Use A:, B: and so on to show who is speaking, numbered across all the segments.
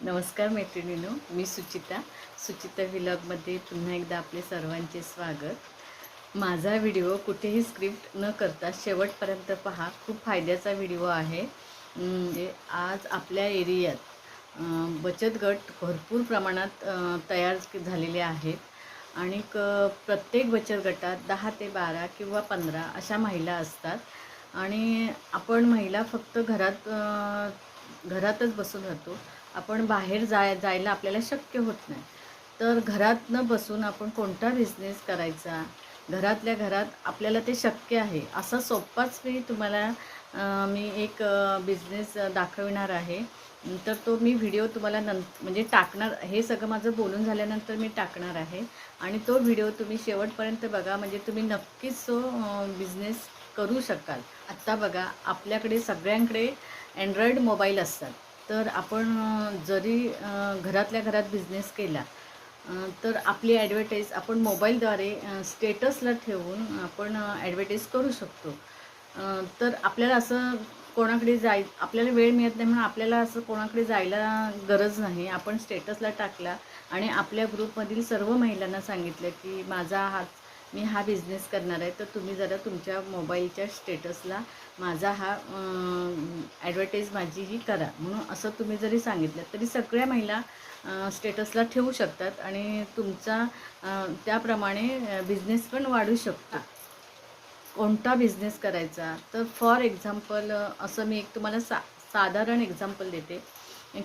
A: नमस्कार मैत्रिणीनो मी सुचिता. सुचिता विलॉगमध्ये पुन्हा एकदा आपले सर्वांचे स्वागत. माझा व्हिडिओ कुठेही स्क्रिप्ट न करता शेवटपर्यंत पहा. खूप फायद्याचा व्हिडिओ आहे. म्हणजे आज आपल्या एरियात बचत गट भरपूर प्रमाणात तयार झालेले आहेत. आणि क प्रत्येक बचत गटात दहा ते बारा किंवा पंधरा अशा महिला असतात. आणि आपण महिला फक्त घरात घरातच बसून राहतो. आपण बाहेर जाय जायला आपल्याला शक्य होत नाही. तर घरातनं बसून आपण कोणता बिझनेस करायचा? घरातल्या घरात आपल्याला ते शक्य आहे. असा सोप्पाच मी तुम्हाला मी एक बिझनेस दाखविणार आहे. तर तो मी व्हिडिओ तुम्हाला नं म्हणजे टाकणार हे सगळं माझं बोलून झाल्यानंतर मी टाकणार आहे. आणि तो व्हिडिओ तुम्ही शेवटपर्यंत बघा म्हणजे तुम्ही नक्कीच तो बिझनेस करू शकाल. आत्ता बघा आपल्याकडे सगळ्यांकडे अँड्रॉईड मोबाईल असतात. तर आपण जरी घरातल्या घरात बिझनेस केला तर आपली ॲडव्हर्टाईज आपण मोबाईलद्वारे स्टेटसला ठेवून आपण ॲडव्हर्टाईज करू शकतो. तर आपल्याला असं कोणाकडे जाय आपल्याला वेळ मिळत नाही म्हणून आपल्याला असं कोणाकडे जायला गरज नाही. आपण स्टेटसला टाकला आणि आपल्या ग्रुपमधील सर्व महिलांना सांगितलं की माझा हा मी हा बिझनेस करणार आहे. तर तुम्ही जरा तुमच्या मोबाईलच्या स्टेटसला माझा हा ॲडव्हर्टाईज माझी ही करा. म्हणून असं तुम्ही जरी सांगितलं तरी सगळ्या महिला स्टेटसला ठेवू शकतात आणि तुमचा त्याप्रमाणे बिझनेस पण वाढू शकतो कोणता बिझनेस करायचा? तर फॉर एक्झाम्पल असं मी एक तुम्हाला सा साधारण एक्झाम्पल देते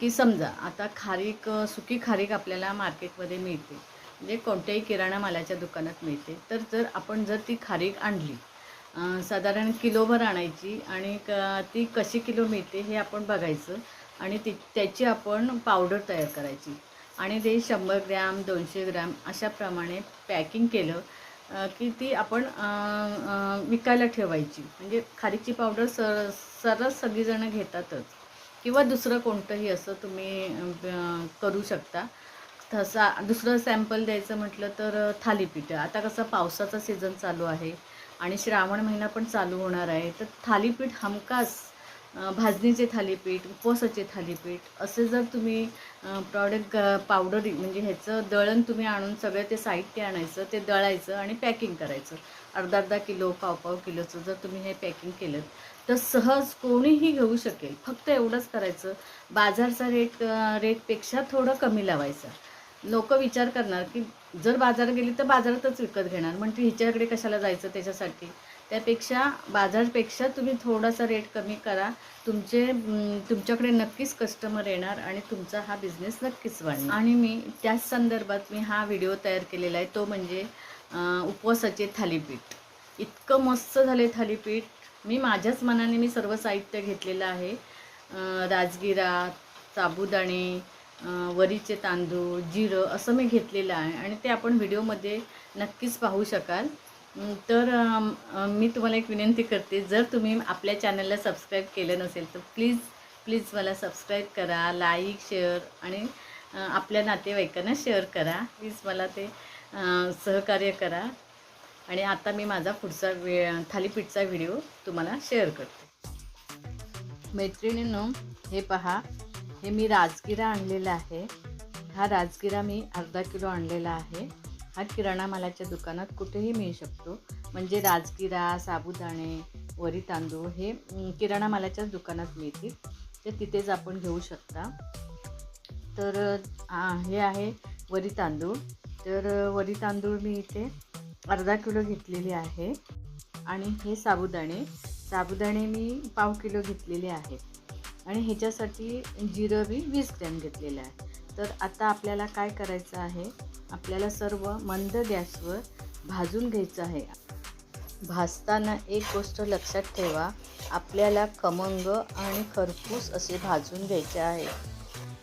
A: की समजा आता खारीक सुकी खारीक आपल्याला मार्केटमध्ये मिळते. म्हणजे कोणत्याही किराणा मालाच्या दुकानात मिळते. तर जर आपण जर ती खारीक आणली साधारण किलोभर आणायची आणि क ती कशी किलो मिळते हे आपण बघायचं आणि ती त्याची आपण पावडर तयार करायची. आणि ते शंभर ग्रॅम दोनशे ग्रॅम अशाप्रमाणे पॅकिंग केलं की ती आपण विकायला ठेवायची. म्हणजे खारीची पावडर सर सरस सगळीजणं घेतातच. किंवा दुसरं कोणतंही असं तुम्ही करू शकता. तसा दुसरं सॅम्पल द्यायचं म्हटलं तर थालीपीठ. आता कसं पावसाचा सीझन चालू आहे आणि श्रावण महिना पण चालू होणार आहे. तर थालीपीठ हमखास भाजणीचे थालीपीठ उपवासाचे थालीपीठ असे जर तुम्ही प्रॉडक्ट पावडर म्हणजे ह्याचं दळण तुम्ही आणून सगळं ते साहित्य आणायचं ते दळायचं आणि पॅकिंग करायचं. अर्धा अर्धा किलो पाव पाव किलोचं जर तुम्ही हे पॅकिंग केलं तर सहज कोणीही घेऊ शकेल. फक्त एवढंच करायचं. बाजारचा रेट रेटपेक्षा थोडं कमी लावायचा. लोक विचार करणार की जर बाजारात गेली तर बाजारातच विकत घेणार. म्हणजे हिच्याकडे कशाला जायचं त्याच्यासाठी? त्यापेक्षा बाजारपेक्षा तुम्ही थोडासा रेट कमी करा. तुमचे तुमच्याकडे नक्कीच कस्टमर येणार आणि तुमचा हा बिझनेस नक्कीच वाढणार. आणि मी त्याच संदर्भात मी हा व्हिडिओ तयार केलेला आहे. तो म्हणजे उपवासाचे थालीपीठ. इतकं मस्त झाले थालीपीठ. मी माझ्याच मनाने मी सर्व साहित्य घेतलेलं आहे. राजगिरा साबुदाणे वरीचे तांदूळ जिरं असं मी घेतलेलं आहे आणि ते आपण व्हिडिओमध्ये नक्कीच पाहू शकाल. तर मी तुम्हाला एक विनंती करते जर तुम्ही आपल्या चॅनलला सबस्क्राईब केलं नसेल तर प्लीज प्लीज मला सबस्क्राईब करा लाईक शेअर आणि आपल्या नातेवाईकांना शेअर करा. प्लीज मला ते सहकार्य करा. आणि आता मी माझा पुढचा वे थालीपीठचा व्हिडिओ तुम्हाला शेअर करते. मैत्रिणींनो हे पहा. हे मी राजगिरा आणलेला आहे. हा राजगिरा मी अर्धा किलो आणलेला आहे. हा किराणा मालाच्या दुकानात कुठेही मिळू शकतो. म्हणजे राजगिरा साबुदाणे वरी तांदूळ हे किराणा मालाच्याच दुकानात मिळतील. ते तिथेच आपण घेऊ शकता. तर हे आहे वरी तांदूळ. तर वरी तांदूळ मी इथे अर्धा किलो घेतलेले आहे. आणि हे साबुदाणे. साबुदाणे मी पाव किलो घेतलेले आहेत. आणि ह्याच्यासाठी जिरं मी वीस ग्रॅम घेतलेलं आहे. तर आता आपल्याला काय करायचं आहे? आपल्याला सर्व मंद गॅसवर भाजून घ्यायचं आहे. भाजताना एक गोष्ट लक्षात ठेवा आपल्याला खमंग आणि खरपूस असे भाजून घ्यायचे आहे.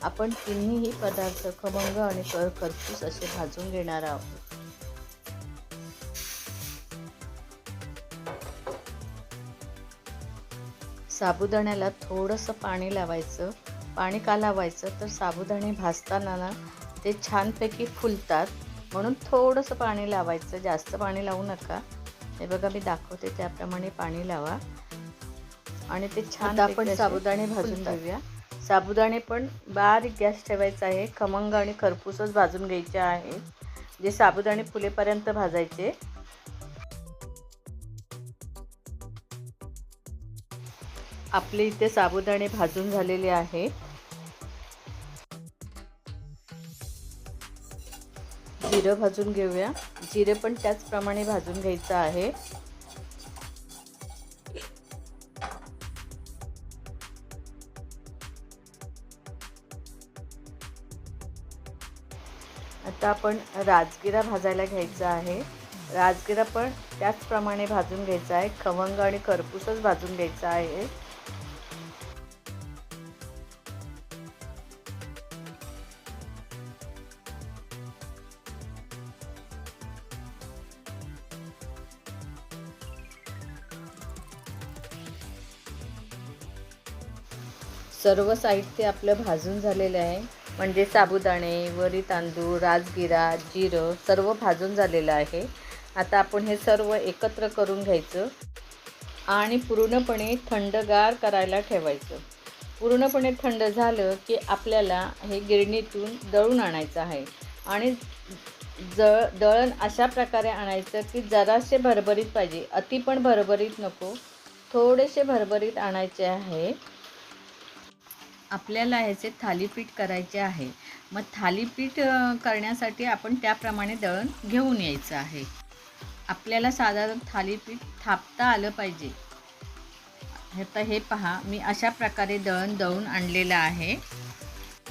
A: आपण तिन्हीही पदार्थ खमंग आणि कर खरपूस असे भाजून घेणार आहोत. साबुदाण्याला थोडंसं पाणी लावायचं पाणी का लावायचं? तर साबुदाणे भाजताना ना ते छानपैकी फुलतात. म्हणून थोडंसं पाणी लावायचं. जास्त पाणी लावू नका. हे बघा मी दाखवते. त्याप्रमाणे पाणी लावा. आणि ते छान आपण साबुदाणे भाजून घेऊया. साबुदाणे पण बारीक गॅस ठेवायचा आहे. खमंग आणि खरपूसच भाजून घ्यायचे आहे. जे साबुदाणे फुलेपर्यंत भाजायचे आपले इथे साबुदाणे भाजून झालेले आहे. जिरं भाजून घेऊया. जिरे पण त्याचप्रमाणे भाजून घ्यायचं आहे. आता आपण राजगिरा भाजायला घ्यायचा आहे. राजगिरा पण त्याचप्रमाणे भाजून घ्यायचा आहे. खवंग आणि खरपूसच भाजून घ्यायचा आहे. सर्व साहित्य आपलं भाजून झालेलं आहे. म्हणजे साबुदाणे वरी तांदूळ राजगिरा जिरं सर्व भाजून झालेलं आहे. आता आपण हे सर्व एकत्र करून घ्यायचं आणि पूर्णपणे थंडगार करायला ठेवायचं. पूर्णपणे थंड झालं की आपल्याला हे गिरणीतून दळून आणायचं आहे. आणि जळ दळण अशा प्रकारे आणायचं की जरासे भरभरीत पाहिजे. अति पण भरभरीत नको. थोडेसे भरभरीत आणायचे आहे. आपल्याला ह्याचे थालीपीठ करायचे आहे. मग थालीपीठ करण्यासाठी आपण त्याप्रमाणे दळण घेऊन यायचं आहे. आपल्याला साधारण थालीपीठ थापता आलं पाहिजे. आता हे पहा मी अशा प्रकारे दळण दळून आणलेलं आहे.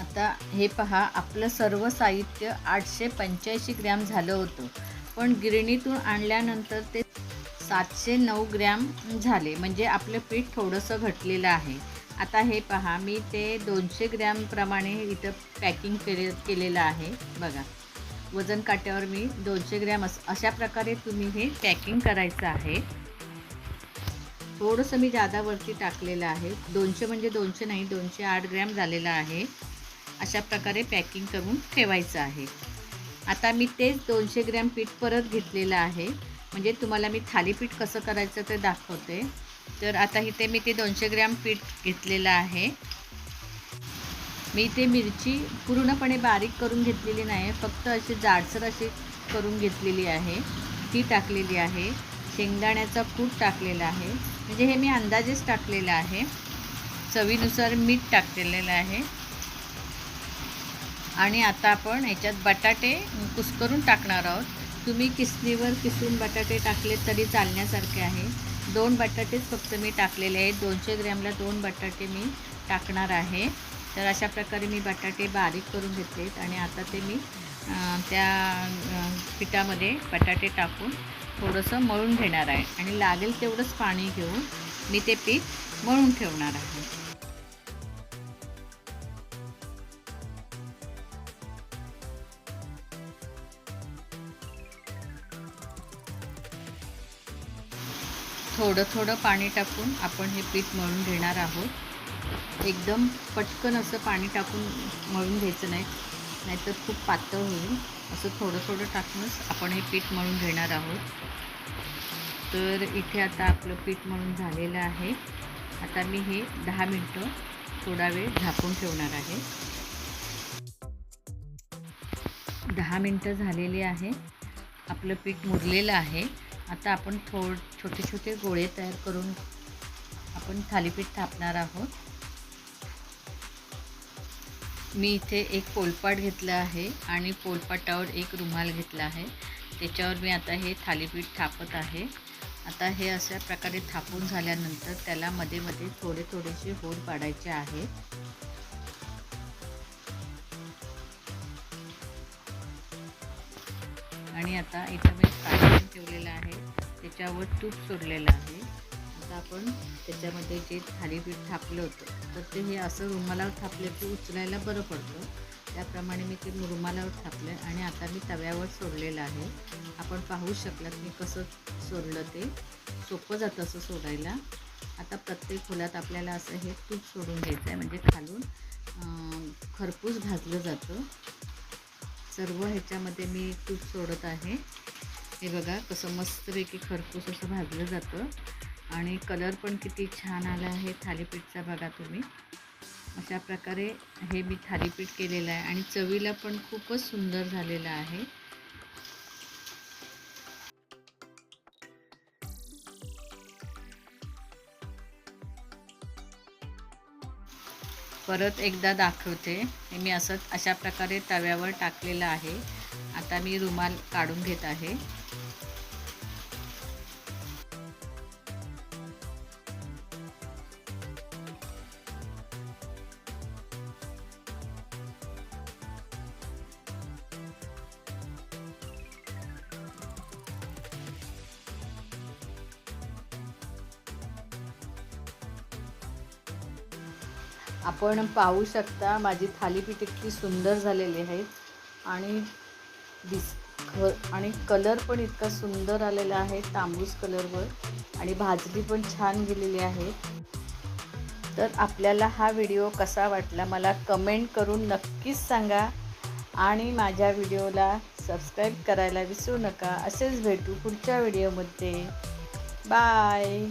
A: आता हे पहा आपलं सर्व साहित्य आठशे पंच्याऐंशी ग्रॅम झालं होतं. पण गिरणीतून आणल्यानंतर ते सातशे नऊ ग्रॅम झाले. म्हणजे आपलं पीठ थोडंसं घटलेलं आहे. आता हे पहा मी ते दोनशे ग्रॅमप्रमाणे इथं पॅकिंग केले केलेलं आहे. बघा वजन काट्यावर मी दोनशे ग्रॅम अस अशा प्रकारे तुम्ही हे पॅकिंग करायचं आहे. थोडंसं मी जादावरती टाकलेलं आहे. दोनशे म्हणजे दोनशे नाही दोनशे आठ ग्रॅम झालेलं आहे. अशा प्रकारे पॅकिंग करून ठेवायचं आहे. आता मी तेच दोनशे ग्रॅम पीठ परत घेतलेलं आहे. म्हणजे तुम्हाला मी थालीपीठ कसं करायचं ते दाखवते. तर आता इथे मी ते दोनशे ग्रॅम पीठ घेतलेलं आहे. मी इथे मिरची पूर्णपणे बारीक करून घेतलेली नाही फक्त अशी जाडसर अशी करून घेतलेली आहे. ती टाकलेली आहे. शेंगदाण्याचा कूट टाकलेला आहे. म्हणजे हे मी अंदाजेच टाकलेलं आहे. चवीनुसार मीठ टाकलेलं आहे. आणि आता आपण याच्यात बटाटे कुस्करून टाकणार आहोत. तुम्ही किसणीवर किसून बटाटे टाकले तरी चालण्यासारखे आहे. दोन बटाटेच फक्त मी टाकलेले आहेत. दोनशे ग्रॅमला दोन बटाटे मी टाकणार आहे. तर अशा प्रकारे मी बटाटे बारीक करून घेतलेत आणि आता ते मी त्या पिठामध्ये बटाटे टाकून थोडंसं मळून घेणार आहे. आणि लागेल तेवढंच पाणी घेऊन मी ते पीठ मळून ठेवणार आहे. थोडं थोडं पाणी टाकून आपण हे पीठ मळून घेणार आहोत. एकदम पटकन असं पाणी टाकून मळून घ्यायचं नाही नाहीतर खूप पातळ होईल. असं थोडं थोडं टाकूनच आपण हे पीठ मळून घेणार आहोत. तर इथे आता आपलं पीठ मळून झालेलं आहे. आता मी हे दहा मिनटं थोडा वेळ झाकून ठेवणार आहे. दहा मिनटं झालेली आहे. आपलं पीठ मुरलेलं आहे. आता आपण थोड छोटे छोटे गोळे तयार करून आपण थालीपीठ थापणार आहोत. मी इथे एक पोलपाट घेतलं आहे आणि पोलपाटावर एक रुमाल घेतला आहे. त्याच्यावर मी आता हे थालीपीठ थापत आहे. आता हे अशा प्रकारे थापून झाल्यानंतर त्याला मध्ये मध्ये थोडे थोडेसे होल पाडायचे आहे आणि आता इथं मी ठेवलेलं आहे. त्याच्यावर तूप सोडलेलं आहे. आता आपण त्याच्यामध्ये जे थालीपीठ थापलं होतं तर ते हे असं रुमालावर थापलं की उचलायला बरं पडतं. त्याप्रमाणे मी ते रुमालावर थापलं आणि आता मी तव्यावर सोडलेलं आहे. आपण पाहू शकलात मी कसं सोडलं ते. सोपं जातं असं सोडायला. आता प्रत्येक खोलात आपल्याला असं हे तूप सोडून घ्यायचं आहे म्हणजे खालून खरपूस भाजलं जातं. सर्व ह्याच्यामध्ये मी तूप सोडत आहे. हे बघा कसं मस्तपैकी खरपूस असं भाजलं जातं. आणि कलर पण किती छान आला आहे थालीपीठचा बघा तुम्ही. अशा प्रकारे हे मी थालीपीठ केलेलं आहे आणि चवीला पण खूपच सुंदर झालेलं आहे. परत एकदा दाखवते. हे मी असंच अशा प्रकारे तव्यावर टाकलेलं आहे. आता मी रुमाल काढून घेत आहे. आपण पाहू शकता माझी थालीपीठ इतकी सुंदर झालेली आहेत आणि दिस ख आणि कलर पण इतका सुंदर आलेला आहे तांबूस कलरवर. आणि भाजली पण छान गेलेली आहे. तर आपल्याला हा व्हिडिओ कसा वाटला मला कमेंट करून नक्कीच सांगा. आणि माझ्या व्हिडिओला सबस्क्राईब करायला विसरू नका. असेच भेटू पुढच्या व्हिडिओमध्ये. बाय.